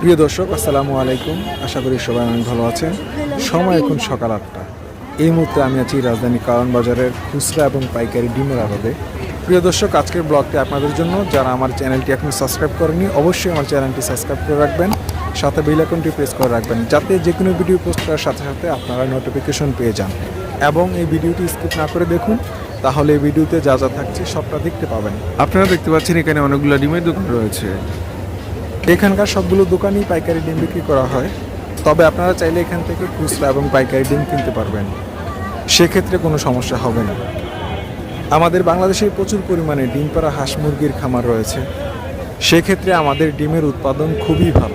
প্রিয় দর্শক, আসসালামু আলাইকুম। আশা করি সবাই অনেক ভালো আছেন। সময় এখন সকাল আটটা। এই মুহূর্তে আমি আছি রাজধানী কারণ বাজারের খুচরা এবং পাইকারি ডিমের আড়তে। প্রিয় দর্শক, আজকের ব্লগটি আপনাদের জন্য। যারা আমার চ্যানেলটি এখনও সাবস্ক্রাইব করেনি অবশ্যই আমার চ্যানেলটি সাবস্ক্রাইব করে রাখবেন। সাথে বেল আইকনটি প্রেস করে রাখবেন, যাতে যে কোনো ভিডিও পোস্ট করার সাথে সাথে আপনারা নোটিফিকেশন পেয়ে যান। এবং এই ভিডিওটি স্কিপ না করে দেখুন, তাহলে এই ভিডিওতে যা যা থাকছে সবটা দেখতে পাবেন। আপনারা দেখতে পাচ্ছেন এখানে অনেকগুলো ডিমের দোকান রয়েছে। এখানকার সবগুলো দোকানই পাইকারি ডিম বিক্রি করা হয়। তবে আপনারা চাইলে এখান থেকে খুচরা এবং পাইকারি ডিম কিনতে পারবেন। সেক্ষেত্রে কোনো সমস্যা হবে না। আমাদের বাংলাদেশে প্রচুর পরিমাণে ডিম পাড়া হাঁস মুরগির খামার রয়েছে। সেক্ষেত্রে আমাদের ডিমের উৎপাদন খুবই ভালো।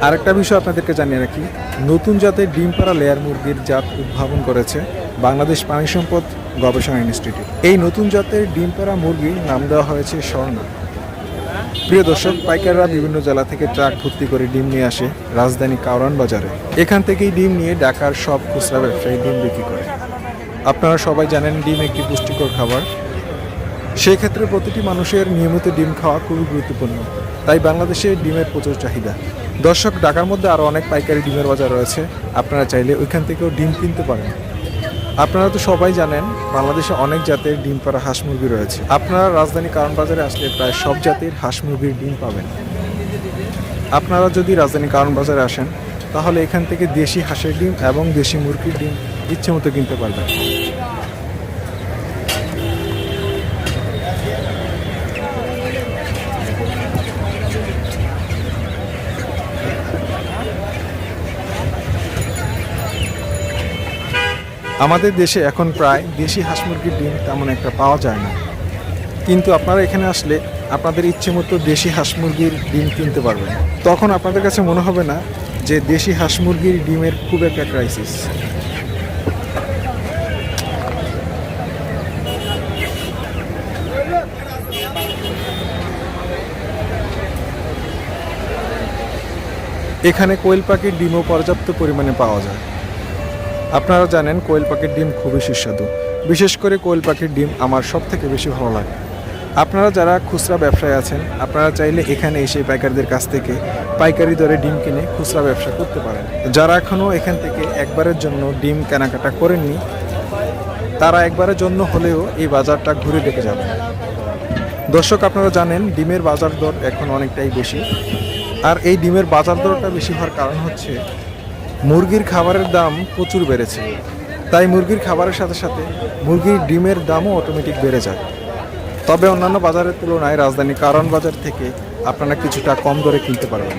আরেকটা বিষয় আপনাদেরকে জানিয়ে রাখি, নতুন জাতের ডিম পাড়া লেয়ার মুরগির জাত উদ্ভাবন করেছে বাংলাদেশ প্রাণী সম্পদ গবেষণা ইনস্টিটিউট। এই নতুন জাতের ডিম পাড়া মুরগির নাম দেওয়া হয়েছে স্বর্ণা। প্রিয় দর্শক, পাইকাররা বিভিন্ন জেলা থেকে ট্রাক ভর্তি করে ডিম নিয়ে আসে রাজধানী কাউরান বাজারে। এখান থেকেই ডিম নিয়ে ঢাকার সব খুচরা ব্যবসায়ী ডিম বিক্রি করে। আপনারা সবাই জানেন ডিম একটি পুষ্টিকর খাবার। সেই ক্ষেত্রে প্রতিটি মানুষের নিয়মিত ডিম খাওয়া খুবই গুরুত্বপূর্ণ। তাই বাংলাদেশে ডিমের প্রচুর চাহিদা। দর্শক, ঢাকার মধ্যে আরও অনেক পাইকারি ডিমের বাজার রয়েছে। আপনারা চাইলে ওইখান থেকেও ডিম কিনতে পারেন। আপনারা তো সবাই জানেন, বাংলাদেশে অনেক জাতের ডিম পাড়া হাঁস মুরগি রয়েছে। আপনারা রাজধানী কারণ বাজারে আসলে প্রায় সব জাতির হাঁস মুরগির ডিম পাবেন। আপনারা যদি রাজধানী কারণ বাজারে আসেন, তাহলে এখান থেকে দেশি হাঁসের ডিম এবং দেশি মুরগির ডিম ইচ্ছে মতো কিনতে পারবেন। আমাদের দেশে এখন প্রায় দেশি হাঁস মুরগির ডিম তেমন একটা পাওয়া যায় না। কিন্তু আপনারা এখানে আসলে আপনাদের ইচ্ছে মতো দেশি হাঁস মুরগির ডিম কিনতে পারবেন। তখন আপনাদের কাছে মনে হবে না যে দেশি হাঁস মুরগির ডিমের খুব একটা ক্রাইসিস এখানে কোয়েল পাখির ডিমও পর্যাপ্ত পরিমাণে পাওয়া যায়। আপনারা জানেন কোয়েল পাখির ডিম খুবই সুস্বাদু। বিশেষ করে কোয়েল পাখির ডিম আমার সব থেকে বেশি ভালো লাগে। আপনারা যারা খুচরা ব্যবসায় আছেন, আপনারা চাইলে এখানে এসে পাইকারদের কাছ থেকে পাইকারি দরে ডিম কিনে খুচরা ব্যবসা করতে পারেন। যারা এখনও এখান থেকে একবারের জন্য ডিম কেনাকাটা করেননি, তারা একবারের জন্য হলেও এই বাজারটা ঘুরে দেখে যাবেন। দর্শক, আপনারা জানেন ডিমের বাজার দর এখন অনেকটাই বেশি। আর এই ডিমের বাজার দরটা বেশি হওয়ার কারণ হচ্ছে মুরগির খাবারের দাম প্রচুর বেড়েছে। তাই মুরগির খাবারের সাথে সাথে মুরগির ডিমের দামও অটোমেটিক বেড়ে যায়। তবে অন্যান্য বাজারের তুলনায় রাজধানী কারণ বাজার থেকে আপনারা কিছুটা কম দরে কিনতে পারবেন।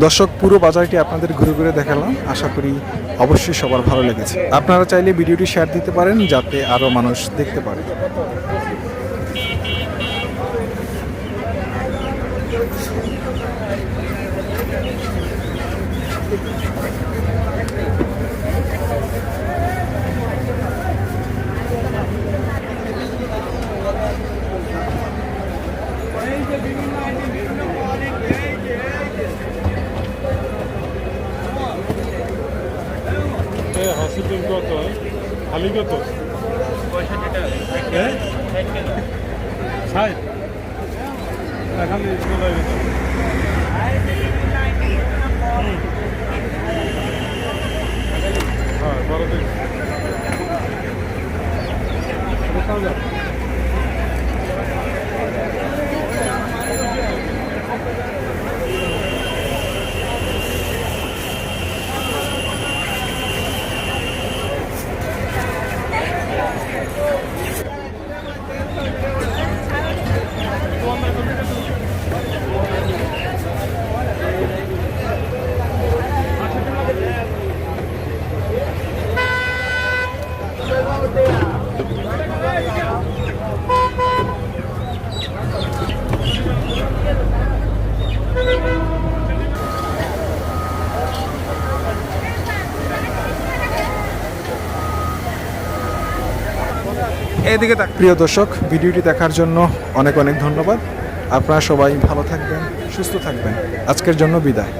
দর্শক, পুরো বাজারটি আপনাদের ঘুরে ঘুরে দেখালাম। আশা করি অবশ্যই সবার ভালো লেগেছে। আপনারা চাইলে ভিডিওটি শেয়ার দিতে পারেন, যাতে আরও মানুষ দেখতে পারে। হসপিটাল কত? খালি কত? হ্যাঁ? ষাট? খালি হ্যাঁ বড় দিন। এদিকে তাক প্রিয় দর্শক, ভিডিওটি দেখার জন্য অনেক অনেক ধন্যবাদ। আপনারা সবাই ভালো থাকবেন, সুস্থ থাকবেন। আজকের জন্য বিদায়।